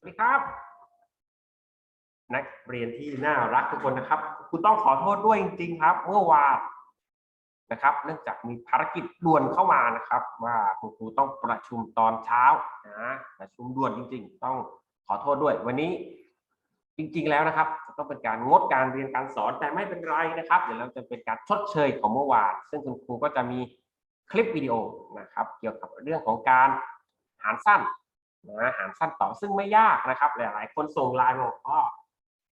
สวัสดีครับ นักเรียนที่น่ารักทุกคนนะครับคุณต้องขอโทษด้วยจริง ๆ ครับ เมื่อวานนะครับ เนื่องจากมีภารกิจด่วนเข้ามานะครับ ว่าคุณครูต้องประชุมตอนเช้านะประชุมด่วนจริง ๆ ต้องขอโทษด้วย วันนี้จริง ๆ แล้วนะครับต้องเป็นการงดการเรียนการสอนแต่ไม่เป็นไรนะครับ เดี๋ยวเราจะเป็นการชดเชยของเมื่อวาน ซึ่งคุณครูก็จะมีคลิปวิดีโอนะครับ เกี่ยวกับเรื่องของการหารสั้น นะหารสั้นต่อซึ่งไม่ยากนะครับ หลาย ๆ คนส่งไลน์มาบอกพ่อ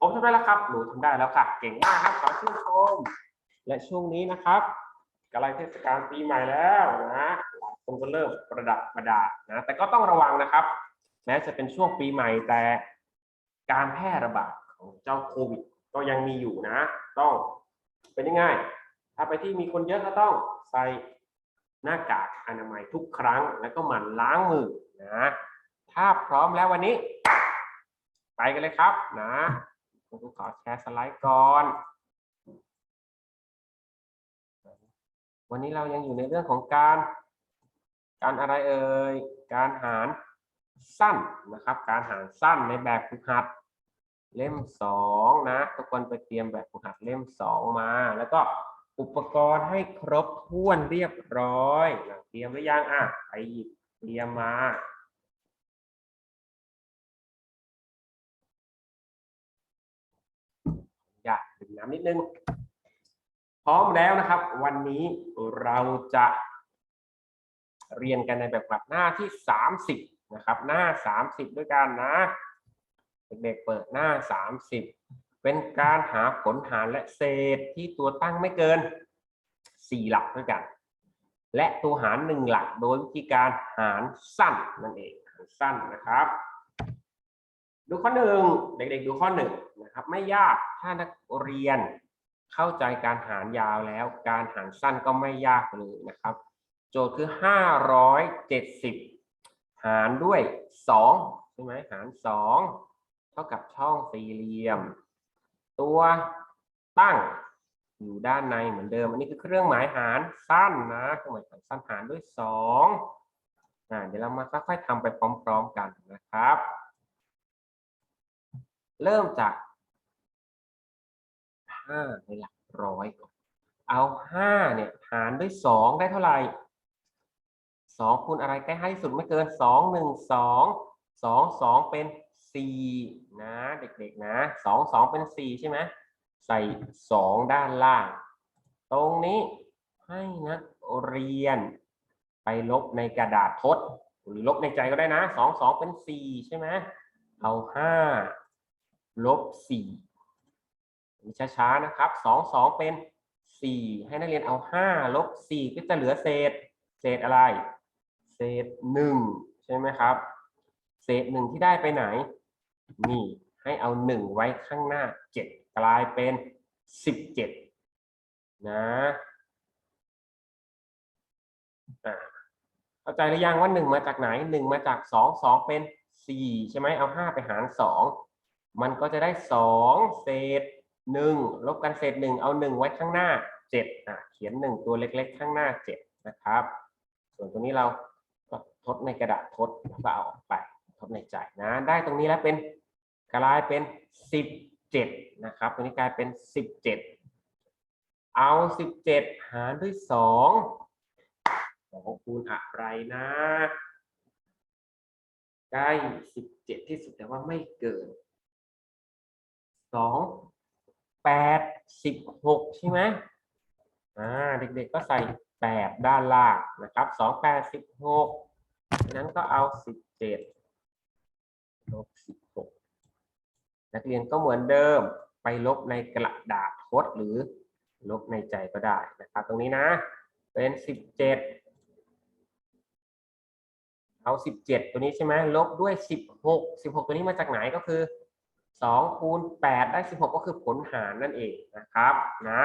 ผมทำได้แล้วครับ หนูทำได้แล้วค่ะ เก่งมากครับขอชื่นชมและช่วงนี้นะครับกำลังเทศกาลปีใหม่แล้วนะหลายคนก็เริ่มประดับประดานะแต่ก็ต้องระวังนะครับ แม้จะเป็นช่วงปีใหม่แต่การแพร่ระบาดของเจ้าโควิด ก็ยังมีอยู่นะ ต้องเป็นยังไงถ้าไปที่มีคนเยอะก็ต้องใส่หน้ากากอนามัยทุกครั้ง แล้วก็หมั่นล้างมือนะ ถ้าพร้อมแล้ววันนี้ ไปกันเลยครับ นะผมขอแชร์สไลด์ก่อน วันนี้เรายังอยู่ในเรื่องของการ การอะไรเอ่ย การหารสั้นนะครับ การหารสั้นในแบบฝึกหัด เล่มสองนะทุกคนไปเตรียมแบบฝึกหัดเล่มสองมา แล้วก็อุปกรณ์ให้ครบถ้วนเรียบร้อย เตรียมหรือยังอะไปหยิบเตรียมมา น้ำนิดนึง พร้อมแล้วนะครับ วันนี้เราจะเรียนกันในแบบกลับหน้าที่ 30 นะครับ หน้า 30 ด้วยกันนะ เด็กๆเปิดหน้า 30 เป็นการหาผลหารและเศษที่ตัวตั้งไม่เกิน 4 หลักด้วยกัน และตัวหาร 1 หลักโดยวิธีการหารสั้นนั่นเองหารสั้นนะครับ ดูข้อหนึ่งเด็กๆ ดูข้อหนึ่งนะครับไม่ยากถ้านักเรียนเข้าใจการหารยาวแล้ว การหารสั้นก็ไม่ยากเลยนะครับ โจทย์คือห้าร้อยเจ็ดสิบหารด้วยสองใช่ไหมหารสองเท่ากับช่องสี่เหลี่ยม ตัวตั้งอยู่ด้านในเหมือนเดิม อันนี้คือเครื่องหมายหารสั้นนะเครื่องหมายหารสั้นหารด้วยสองอ่าเดี๋ยวเรามาค่อยๆทำไปพร้อม ๆ กันนะครับ เริ่มจากห้าในหลักร้อยก่อน เอาห้าเนี่ยหารด้วยสองได้เท่าไหร่สองคูณอะไรใกล้ให้ที่สุดไม่เกินสองหนึ่งสองสองสองเป็นสี่นะเด็กๆนะสองสองเป็นสี่ใช่ไหมใส่สองด้านล่าง ตรงนี้ให้นักเรียนไปลบในกระดาษทด หรือลบในใจก็ได้นะสองสองเป็นสี่ใช่ไหมเอาห้า ลบสี่ช้าๆนะครับสองสองเป็นสี่ให้นักเรียนเอาห้าลบสี่ก็จะเหลือเศษ เศษอะไร เศษหนึ่งใช่ไหมครับ เศษหนึ่งที่ได้ไปไหน นี่ให้เอาหนึ่งไว้ข้างหน้าเจ็ดกลายเป็นสิบเจ็ดนะเข้าใจหรือยังว่าหนึ่งมาจากไหนหนึ่งมาจากสองสองเป็นสี่ใช่ไหมเอาห้าไปหารสอง มันก็จะได้สองเศษหนึ่งลบกันเศษหนึ่งเอาหนึ่งไว้ข้างหน้าเจ็ดอะเขียนหนึ่งตัวเล็กๆ ข้างหน้าเจ็ดนะครับ ส่วนตรงนี้เราก็ทดในกระดาษทดแล้วก็เอาออกไปทดในใจนะ ได้ตรงนี้แล้วเป็นกลายเป็นสิบเจ็ดนะครับตรงนี้กลายเป็นสิบเจ็ดเอาสิบเจ็ดหารด้วยสองสองคูณอะไรนะใกล้สิบเจ็ดที่สุดแต่ว่าไม่เกิน สองแปดสิบหกใช่ไหมอ่าเด็กๆก็ใส่แปดด้านล่างนะครับสองแปดสิบหกนั้นก็เอาสิบเจ็ดลบสิบหกนักเรียนก็เหมือนเดิมไปลบในกระดาษทดหรือลบในใจก็ได้นะครับ ตรงนี้นะ เป็นสิบเจ็ดเอาสิบเจ็ดตัวนี้ใช่ไหมลบด้วยสิบหกสิบหกตัวนี้มาจากไหนก็คือ สองคูณแปดได้สิบหกก็คือผลหารนั่นเองนะครับนะ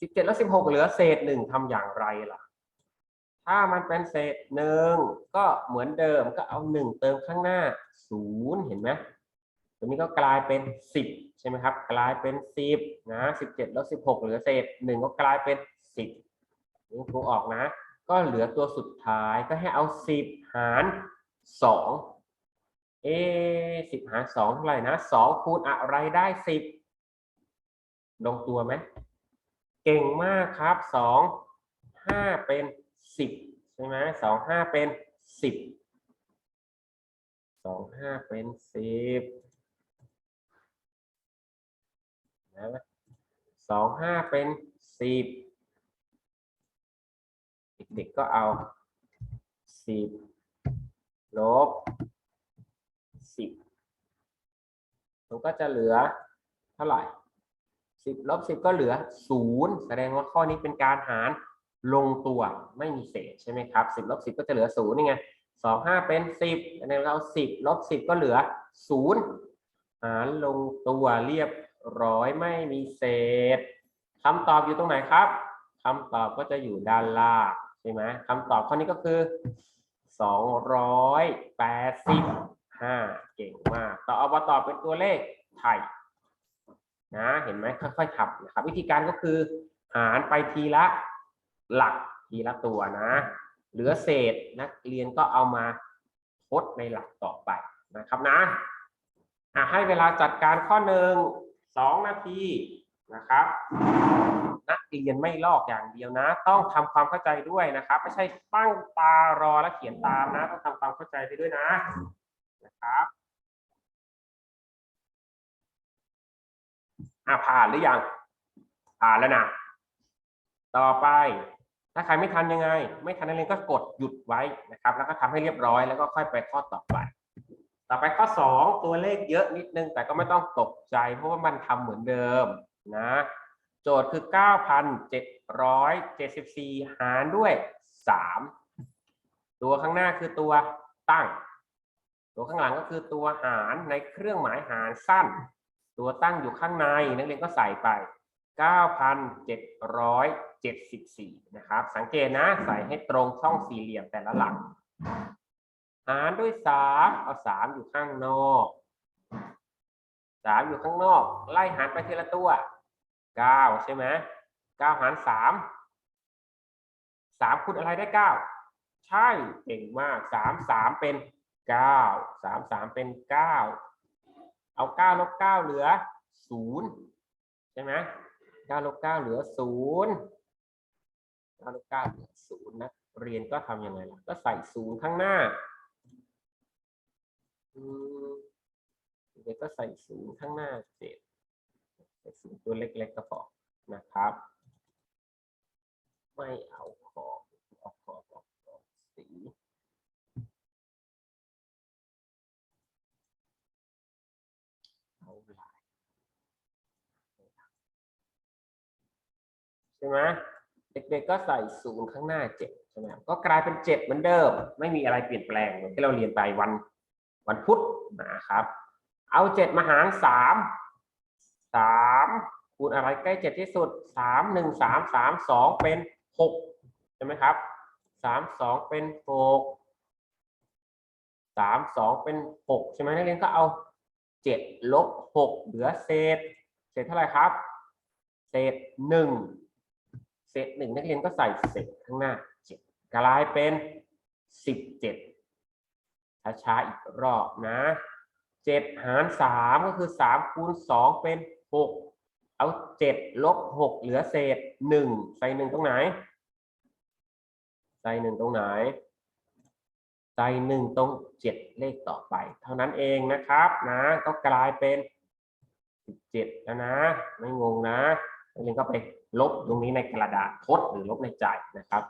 สิบเจ็ดแล้วสิบหกเหลือเศษหนึ่งทำอย่างไรล่ะ ถ้ามันเป็นเศษหนึ่งก็เหมือนเดิมก็เอาหนึ่งเติมข้างหน้าศูนย์เห็นไหมตัวนี้ก็กลายเป็นสิบใช่ไหมครับ กลายเป็นสิบนะสิบเจ็ดแล้วสิบหกเหลือเศษหนึ่งก็กลายเป็นสิบนี่ครูออกนะ ก็เหลือตัวสุดท้ายก็ให้เอาสิบหารสอง เอสิบหารสองเท่าไหร่นะสองคูณอะไรได้สิบลงตัวไหมเก่งมากครับสองห้าเป็นสิบใช่ไหมสองห้าเป็นสิบสองห้าเป็นสิบนะสองห้าเป็นสิบเด็กๆก็เอาสิบลบ มัก็จะเหลือเท่าไหร่สิบลบสิบก็เหลือศูนย์แสดงว่าข้อนี้เป็นการหารลงตัวไม่มีเศษใช่ไหมครับสิบลบสิบก็จะเหลือศูนย์นี่ไงสองห้าเป็นสิบแสดงเราสิบลบสิบก็เหลือศูนย์หารลงตัวเรียบร้อยไม่มีเศษคำตอบอยู่ตรงไหนครับคำตอบก็จะอยู่ด้านล่างใช่ไหมคำตอบข้อนี้ก็คือ 280 ห้าเก่งมาก ต่อเอามาตอบเป็นตัวเลขไทยนะเห็นไหมค่อยๆทำนะครับ วิธีการก็คือ หารไปทีละหลักทีละตัวนะ เหลือเศษนักเรียนก็เอามาทดในหลักต่อไปนะครับนะอะให้เวลาจัดการข้อหนึ่งสองนาทีนะครับ นักเรียนไม่ลอกอย่างเดียวนะ ต้องทำความเข้าใจด้วยนะครับ ไม่ใช่ตั้งตารอแล้วเขียนตามนะ ต้องทำความเข้าใจไปด้วยนะ นะครับอะผ่านหรือยัง ผ่านแล้วนะ ต่อไปถ้าใครไม่ทันยังไง ไม่ทันนักเรียนก็กดหยุดไว้นะครับ แล้วก็ทำให้เรียบร้อยแล้วก็ค่อยไปข้อต่อไปต่อไปข้อสองตัวเลขเยอะนิดนึง แต่ก็ไม่ต้องตกใจ เพราะว่ามันทำเหมือนเดิมนะ โจทย์คือ 9,774 หารด้วย 3 ตัวข้างหน้าคือตัวตั้ง ตัวข้างหลังก็คือตัวหารในเครื่องหมายหารสั้น ตัวตั้งอยู่ข้างในนักเรียนก็ใส่ไป 9,774 นะครับ สังเกตนะใส่ให้ตรงช่องสี่เหลี่ยมแต่ละหลัก หารด้วย 3 เอา 3 อยู่ข้างนอก 3 อยู่ข้างนอก ไล่หารไปทีละตัว 9 ใช่ไหม9หาร 3 3คูณอะไรได้ 9 ใช่เก่งมาก 3 3 เป็น 9 3 3เป็น9เอาเก้าลบเก้าเหลือศูนย์ใช่ไหมเก้าลบเก้าเหลือศูนย์เก้าลบเก้าเหลือศูนย์นะเรียนก็ทำยังไงล่ะก็ใส่ศูนย์ข้างหน้าอืมเด็กก็ใส่ศูนย์ข้างหน้าเจ็ดใส่ศูนย์ตัวเล็กๆก็พอนะครับ ไม่เอาขอบออกขอบออกขอบสี เอาลายใช่ไหมเด็กๆก็ใส่ศูนย์ข้างหน้าเจ็ดใช่ไหมก็กลายเป็นเจ็ดเหมือนเดิม ไม่มีอะไรเปลี่ยนแปลงเหมือนที่เราเรียนไปวันวันพุธนะครับ เอาเจ็ดมาหารสามสามคูณอะไรใกล้เจ็ดที่สุดสามหนึ่งสามสามสองเป็นหกใช่ไหมครับสามสองเป็นหกสามสองเป็นหกใช่ไหมนักเรียนก็เอาเจ็ดลบหกเหลือเศษ เศษเท่าไหร่ครับ เศษหนึ่ง ศษหนึ่งนักเรียนก็ใส่เศษข้างหน้าเจ็ดกลายเป็นสิบเจ็ดช้าๆอีกรอบนะเจ็ดหารสามก็คือสามคูณสองเป็นหกเอาเจ็ดลบหกเหลือเศษหนึ่งใส่หนึ่งตรงไหน ใส่หนึ่งตรงไหน ใส่หนึ่งตรงเจ็ดเลขต่อไป เท่านั้นเองนะครับนะ ก็กลายเป็นสิบเจ็ดแล้วนะ ไม่งงนะนักเรียนก็ไป ลบตรงนี้ในกระดาษทดหรือลบในใจนะครับ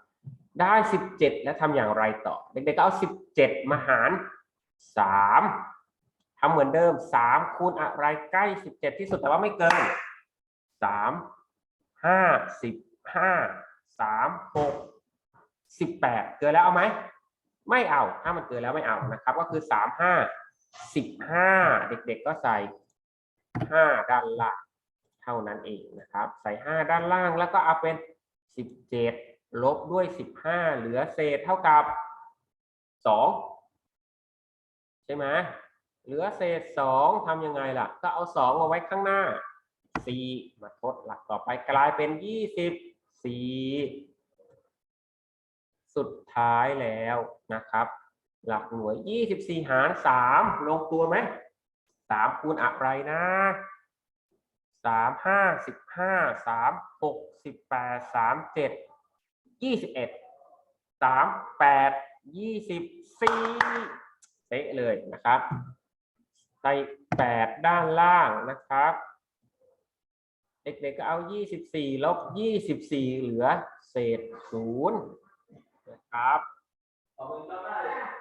ได้สิบเจ็ดแล้วทำอย่างไรต่อ เด็กๆก็เอาสิบเจ็ดมาหารสามทำเหมือนเดิมสามคูณอะไรใกล้สิบเจ็ดที่สุดแต่ว่าไม่เกินสามห้าสิบห้าสามหกสิบแปดเกินแล้วเอาไหม ไม่เอา ถ้ามันเกินแล้วไม่เอานะครับ ก็คือสามห้าสิบห้าเด็กๆก็ใส่ห้าด้านล่าง เท่านั้นเองนะครับ ใส่ห้าด้านล่างแล้วก็เอาเป็นสิบเจ็ดลบด้วยสิบห้าเหลือเศษเท่ากับสองใช่ไหมเหลือเศษสองทำยังไงล่ะ ก็เอาสองเอาไว้ข้างหน้าสี่มาทดหลักต่อไปกลายเป็นยี่สิบสี่สุดท้ายแล้วนะครับ หลักหน่วยยี่สิบสี่หารสามลงตัวไหมสามคูณอะไรนะ สามห้าสิบห้าสามหกสิบแปดสามเจ็ดยี่สิบเอ็ดสามแปดยี่สิบสี่เป๊ะเลยนะครับใส่แปดด้านล่างนะครับ เด็กๆก็เอา24ลบ24เหลือเศษศูนย์นะครับ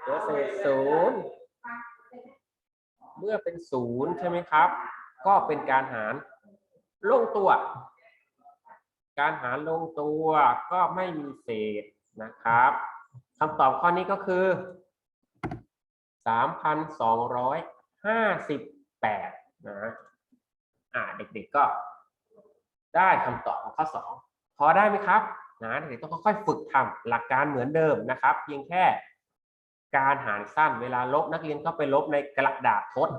เหลือเศษศูนย์เมื่อเป็นศูนย์ใช่ไหมครับ ก็เป็นการหาร ลงตัว การหารลงตัวก็ไม่มีเศษนะครับคำตอบข้อนี้ก็คือ 3,258 นะอ่าเด็กๆก็ได้คำตอบของข้อ 2 พอได้ไหมครับนะเด็กๆต้องค่อยๆฝึกทำหลักการเหมือนเดิมนะครับ เพียงแค่การหารสั้นเวลาลบนักเรียนก็ไปลบในกระดาษทด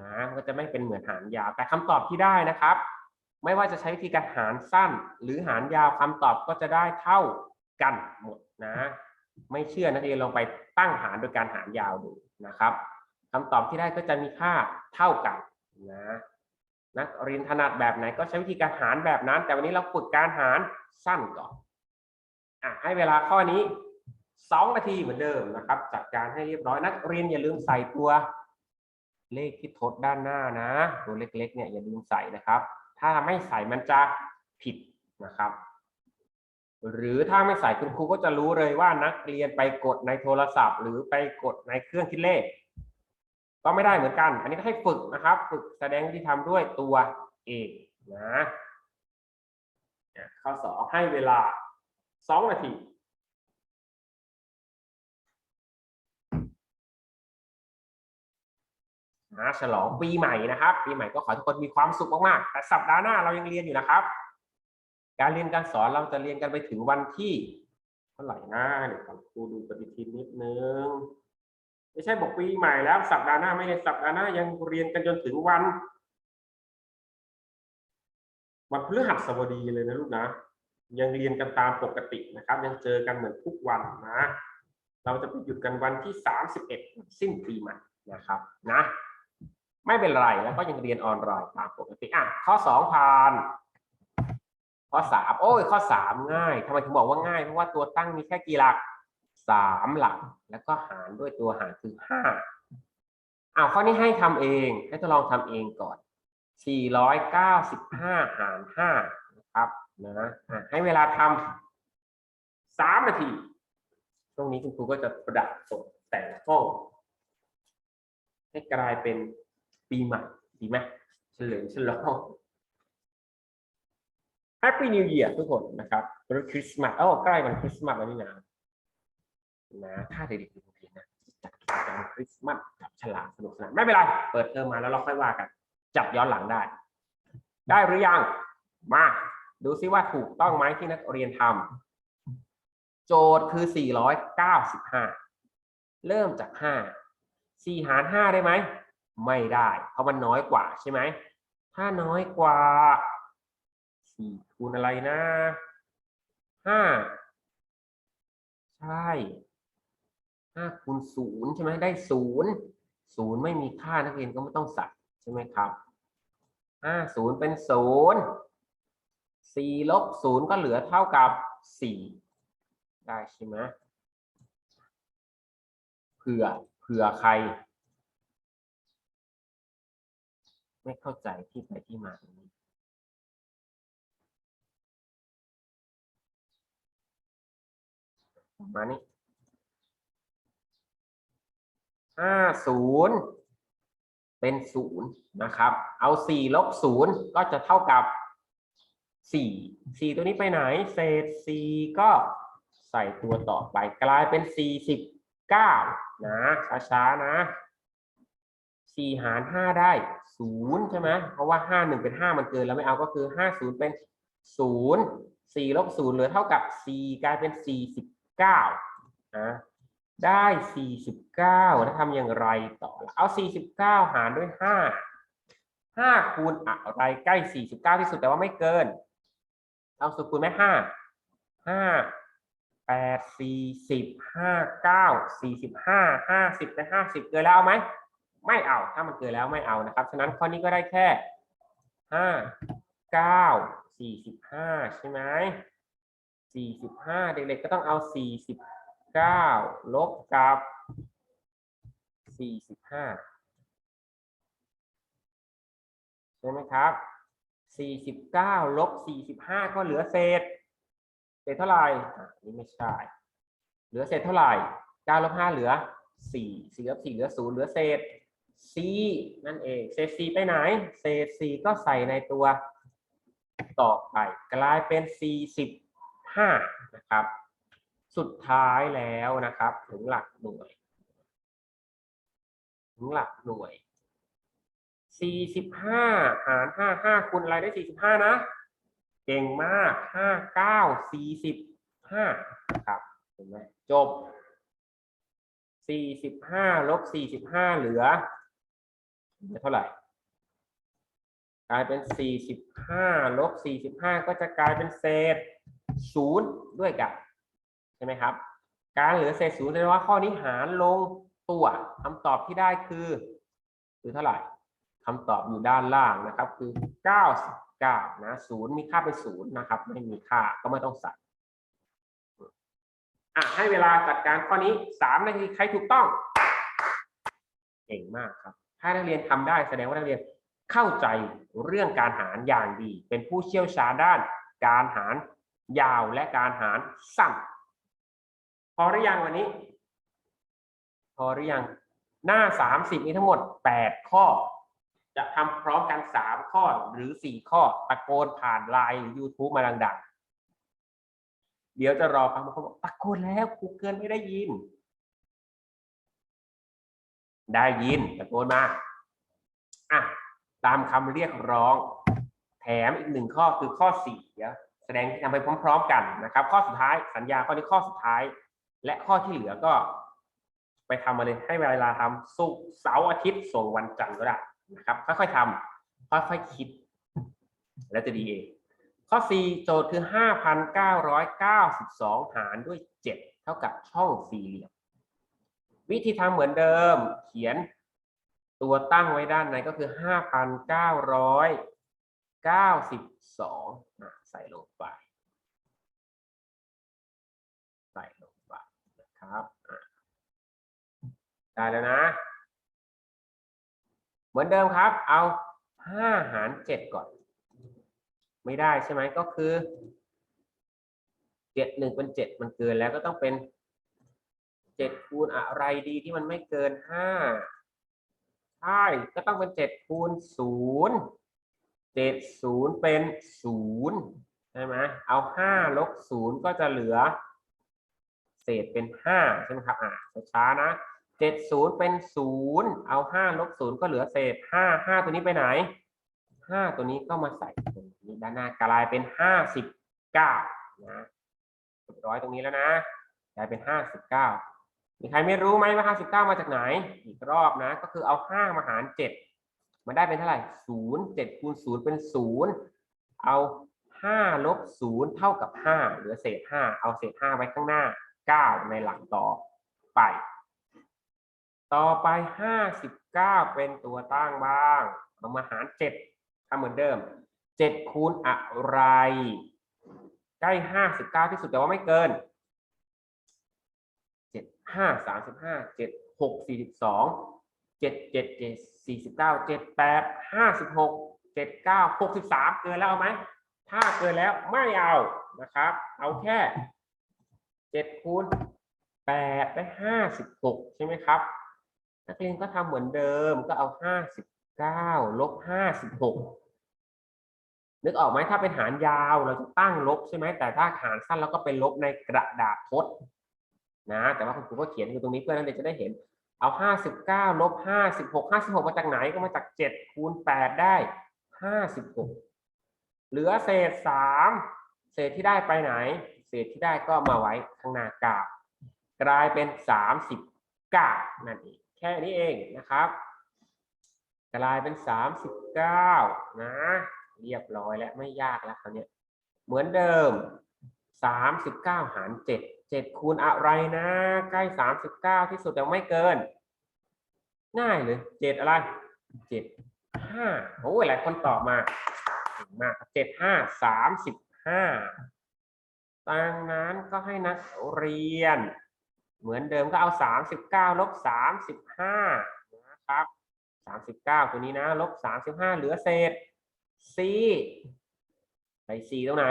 นะก็จะไม่เป็นเหมือนหารยาวแต่คำตอบที่ได้นะครับ ไม่ว่าจะใช้วิธีการหารสั้น หรือหารยาวคำตอบก็จะได้เท่ากันหมดนะ ไม่เชื่อนักเรียนลองไปตั้งหารโดยการหารยาวดูนะครับคำตอบที่ได้ก็จะมีค่าเท่ากันนะนักเรียนถนัดแบบไหนก็ใช้วิธีการหารแบบนั้น แต่วันนี้เราฝึกการหารสั้นก่อนอะให้เวลาข้อนี้สองนาทีเหมือนเดิมนะครับ จัดการให้เรียบร้อยนักเรียนอย่าลืมใส่ตัวเลขที่ทดด้านหน้านะ ตัวเล็กๆเนี่ยอย่าลืมใส่นะครับ ถ้าไม่ใส่มันจะผิดนะครับ หรือถ้าไม่ใส่คุณครูก็จะรู้เลยว่านักเรียนไปกดในโทรศัพท์ หรือไปกดในเครื่องคิดเลข ก็ไม่ได้เหมือนกัน อันนี้ก็ให้ฝึกนะครับ ฝึกแสดงวิธีทำด้วยตัวเองนะเนี่ยข้อสองให้เวลาสองนาที นะฉลองปีใหม่นะครับ ปีใหม่ก็ขอทุกคนมีความสุขมากๆแต่สัปดาห์หน้าเรายังเรียนอยู่นะครับ การเรียนการสอนเราจะเรียนกันไปถึงวันที่เท่าไหร่นะเดี๋ยวผมดูดูปฏิทินนิดนึงไม่ใช่บอกปีใหม่แล้ว สัปดาห์หน้าไม่ใช่สัปดาห์หน้ายังเรียนกันจนถึงวันวันพฤหัสบดีเลยนะลูกนะ ยังเรียนกันตามปกตินะครับ ยังเจอกันเหมือนทุกวันนะ เราจะไปหยุดกันวันที่สามสิบเอ็ดสิ้นปีใหม่นะครับนะ ไม่เป็นไรแล้วก็ยังเรียนออนไลน์ตามปกติอะข้อสองผ่าน ข้อสามโอ้ยข้อสามง่ายทำไมถึงบอกว่าง่ายเพราะว่าตัวตั้งมีแค่กี่หลักสามหลัก แล้วก็หารด้วยตัวหารคือห้าอ้าวข้อนี้ให้ทำเองให้ทดลองทำเองก่อนสี่ร้อยเก้าสิบห้าหารห้านะครับนะให้เวลาทำสามนาทีช่วงนี้คุณครูก็จะประดับตกแต่งห้องให้กลายเป็น ปีใหม่ดีไหมเฉลิมฉลอง Happy New Year ทุกคนนะครับรือคริสต์มาสโอ้ใกล้วันคริสต์มาสแล้วนี่นะนะถ้าเด็กๆโรงเรียนนะจัดกิจกรรมคริสต์มาสกับฉลากสนุกสนานไม่เป็นไร เปิดเทอมมาแล้วเราค่อยว่ากัน จับย้อนหลังได้ ได้หรือยัง มา ดูซิว่าถูกต้องไหมที่นักเรียนทำโจทย์คือ 495 เริ่มจาก 5 4 หาร 5 ได้ไหม ไม่ได้ เพราะมันน้อยกว่าใช่ไหม ถ้าน้อยกว่า4คูณอะไรนะ5ใช่5คูณ0ใช่ไหมได้0 0ไม่มีค่านักเรียนก็ไม่ต้องใส่ใช่ไหมครับห้าศูนย์เป็นศูนย์สี่ลบศูนย์ก็เหลือเท่ากับสี่ได้ใช่ไหมเผื่อเผื่อใคร ไม่เข้าใจที่ไปที่มาตรงนี้มานี้ห้าศูนย์เป็นศูนย์นะครับ เอาสี่ลบศูนย์ก็จะเท่ากับสี่สี่ตัวนี้ไปไหน เศษสี่ก็ใส่ตัวต่อไปกลายเป็นสี่สิบเก้านะ ช้าๆนะ สี่หารห้าได้ศูนย์ใช่ไหมเพราะว่าห้าหนึ่งเป็นห้ามันเกินแล้วไม่เอาก็คือห้าศูนย์เป็นศูนย์สี่ลบศูนย์เหลือเท่ากับสี่กลายเป็นสี่สิบเก้านะได้49แล้วทำอย่างไรต่อล่ะเอาหารด้วย5 5คูณอะไรใกล้49ที่สุดแต่ว่าไม่เกินเอาสุดคูณไหม5 5แปดสี่สิบห้าเก้าสี่สิบห้าห้าสิบเป็นห้าสิบเกินแล้วเอาไหม ไม่เอาถ้ามันเกินแล้วไม่เอานะครับ ฉะนั้นข้อนี้ก็ได้แค่ห้าเก้าสี่สิบห้าใช่ไหมสี่สิบห้าเด็กๆก็ต้องเอาสี่สิบเก้าลบกับสี่สิบห้าใช่ไหมครับสี่สิบเก้าลบสี่สิบห้าก็เหลือเศษ เศษเท่าไหร่นี่ไม่ใช่ เหลือเศษเท่าไหร่เก้าลบห้าเหลือสี่สี่ลบสี่เหลือศูนย์เหลือเศษ c นั่นเองเศษ c ไปไหนเศษ c ก็ใส่ในตัวต่อไปกลายเป็น 45 นะครับ สุดท้ายแล้วนะครับ ถึงหลักหน่วย ถึงหลักหน่วย 45 หาร 55 คูณอะไรได้ 45 นะ เก่งมาก 59 45 ครับเห็นไหมจบ 45 ลบ 45 เหลือ เหลือเท่าไหร่ กลายเป็น 45ลบ45 ก็จะกลายเป็นเศษศูนย์ด้วยกันใช่ไหมครับ การเหลือเศษศูนย์แสดงว่าข้อนี้หารลงตัวคำตอบที่ได้คือคือเท่าไหร่คำตอบอยู่ด้านล่างนะครับคือ 99นะศูนย์มีค่าเป็นศูนย์นะครับ ไม่มีค่าก็ไม่ต้องใส่อะให้เวลาจัดการข้อนี้ 3 นาทีใครถูกต้อง เก่งมากครับ ถ้านักเรียนทำได้แสดงว่านักเรียนเข้าใจเรื่องการหารอย่างดี เป็นผู้เชี่ยวชาญด้าน การหารยาวและการหารสั้น พอหรือยังวันนี้ พอหรือยังหน้า 30 มีทั้งหมด 8 ข้อ จะทำพร้อมกัน 3 ข้อหรือ 4 ข้อตะโกนผ่านไลน์หรือ YouTube มาดังๆ เดี๋ยวจะรอฟังบางคนบอกตะโกนแล้วครูเกินไม่ได้ยิน ได้ยินตะโกนมาอะตามคำเรียกร้อง แถมอีกหนึ่งข้อคือข้อสี่แสดงทำไปพร้อม ๆ กันนะครับ ข้อสุดท้ายสัญญาข้อนี้ข้อสุดท้าย และข้อที่เหลือก็ ไปทำมาเลยให้เวลาทำศุกเสาร์อาทิตย์ส่งวันจันทร์ก็ได้นะครับค่อยๆทำค่อยๆคิด แล้วจะดีเองข้อ 4 โจทย์คือ 5,992 หารด้วย 7 เท่ากับช่องสี่เหลี่ยม วิธีทำเหมือนเดิม เขียนตัวตั้งไว้ด้านในก็คือ 5,992อะใส่ลงไป ใส่ลงไปนะครับ ได้แล้วนะ เหมือนเดิมครับ เอา 5 หาร 7 ก่อน ไม่ได้ใช่ไหมก็คือ 7 1เป็น 7 มันเกินแล้วก็ต้องเป็น7 จ็ดคูณอะไรดีที่มันไม่เกิน5ใช่ก็ต้องเป็น7คูณ0 7 0เจ็ดศูนย์เป็น0ใช่ไหมเอา5ลบ0ก็จะเหลือ เศษเป็น5ใช่ไหมครับอ่าช้าๆนะ70เป็น0เอา5ลบ0ก็เหลือเศษ5 5ตัวนี้ไปไหน5ตัวนี้ก็มาใส่ตรงนี้ด้านหน้ากลายเป็น59นะเรียบร้อยตรงนี้แล้วนะกลายเป็น59 มีใครไม่รู้ไหมว่า59มาจากไหน อีกรอบนะ ก็คือเอา5มาหาร7มันได้เป็นเท่าไหร่0 7คูณ0เป็น0เอา5ลบ0เท่ากับ5เหลือเศษ5เอาเศษ5ไว้ข้างหน้า9ในหลังต่อไป ต่อไป59เป็นตัวตั้งบ้างเอามาหาร7ทำเหมือนเดิม7คูณอะไร ใกล้59ที่สุดแต่ว่าไม่เกิน ห้าสามสิบห้าเจ็ดหกสี่สิบสองเจ็ดเจ็ดเจ็ดสี่สิบเก้าเจ็ดแปดห้าสิบหกเจ็ดเก้าหกสิบสามเกินแล้วเอาไหมถ้าเกินแล้วไม่เอานะครับ เอาแค่เจ็ดคูณแปดได้ห้าสิบหกใช่ไหมครับนักเรียนก็ทำเหมือนเดิมก็เอาห้าสิบเก้าลบห้าสิบหกนึกออกไหมถ้าเป็นหารยาวเราจะตั้งลบใช่ไหมแต่ถ้าหารสั้นเราก็เป็นลบในกระดาษทด นะแต่ว่าคุณครูก็เขียนอยู่ตรงนี้เพื่อนักเรียนจะได้เห็นเอา 59ลบ56 56 มาจากไหนก็มาจาก 7 คูณ 8 ได้ 56 เหลือเศษ 3 เศษที่ได้ไปไหน เศษที่ได้ก็มาไว้ข้างหน้า9กลายเป็น 39 นั่นเองแค่นี้เองนะครับกลายเป็น 39 นะ เรียบร้อยแล้วไม่ยากแล้วคราวนี้เหมือนเดิม 39 หาร 7 เจ็ดคูณอะไรนะ ใกล้สามสิบเก้าที่สุดแต่ไม่เกิน ง่ายเลยเจ็ดอะไรเจ็ดห้าโอ้ยหลายคนตอบมามาเจ็ดห้าสามสิบห้าดังนั้นก็ให้นักเรียน เหมือนเดิมก็เอาสามสิบเก้าลบสามสิบห้านะครับสามสิบเก้าตัวนี้นะลบสามสิบห้าเหลือเศษ c ใส่สี่ตรงไหน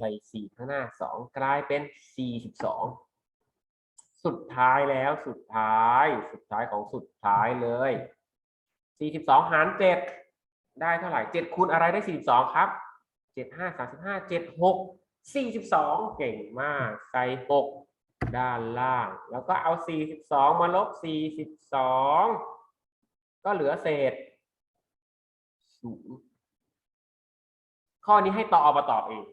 ใส่สี่ข้างหน้าสองกลายเป็นสี่สิบสองสุดท้ายแล้วสุดท้ายสุดท้ายของสุดท้ายเลยสี่สิบสองหารเจ็ดได้เท่าไหร่เจ็ดคูณอะไรได้สี่สิบสองครับเจ็ดห้าสามสิบห้าเก่งมาก ใส่หกด้านล่าง แล้วก็เอาสี่สิบสองมาลบสี่สิบสองก็เหลือเศษศูนย์ข้อนี้ให้ตอบมาตอบเอง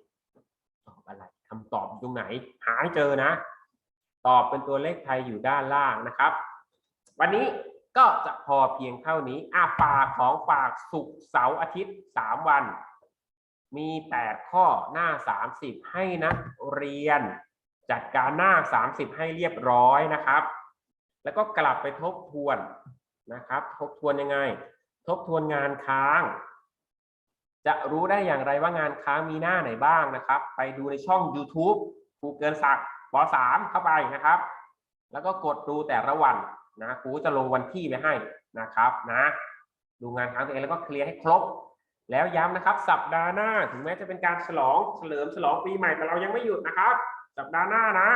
คำตอบอยู่ตรงไหน หาให้เจอนะ ตอบเป็นตัวเลขไทยอยู่ด้านล่างนะครับ วันนี้ก็จะพอเพียงเท่านี้อะฝากของฝากศุกร์เสาร์อาทิตย์สามวัน มีแปดข้อหน้าสามสิบให้นักเรียน จัดการหน้าสามสิบให้เรียบร้อยนะครับ แล้วก็กลับไปทบทวนนะครับ ทบทวนยังไง ทบทวนงานค้าง จะรู้ได้อย่างไรว่างานค้างมีหน้าไหนบ้างนะครับ ไปดูในช่อง YouTube ครูเกินศักดิ์ป .3 เข้าไปนะครับ แล้วก็กดดูแต่ละวันนะครูจะลงวันที่ไว้ให้นะครับนะดูงานค้างตัวเองแล้วก็เคลียร์ให้ครบ แล้วย้ำนะครับ สัปดาห์หน้าถึงแม้จะเป็นการฉลองเฉลิมฉลองปีใหม่แต่เรายังไม่หยุดนะครับ สัปดาห์หน้านะ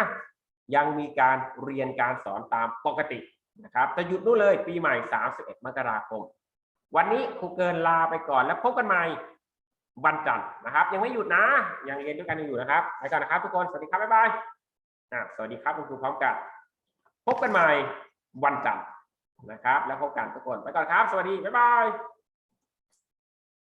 ยังมีการเรียนการสอนตามปกตินะครับจะหยุดนู่นเลยปีใหม่ 31 มกราคม วันนี้ครูเกินลาไปก่อนแล้วพบกันใหม่ วันจันทร์นะครับ ยังไม่หยุดนะ ยังเรียนด้วยกันอยู่นะครับไปก่อนนะครับ ทุกคน สวัสดีครับ บ๊ายบายอะสวัสดีครับคุณครูพร้อมกัน พบกันใหม่วันจันทร์นะครับ แล้วพบกันทุกคน ไปก่อนครับ สวัสดี บ๊ายบาย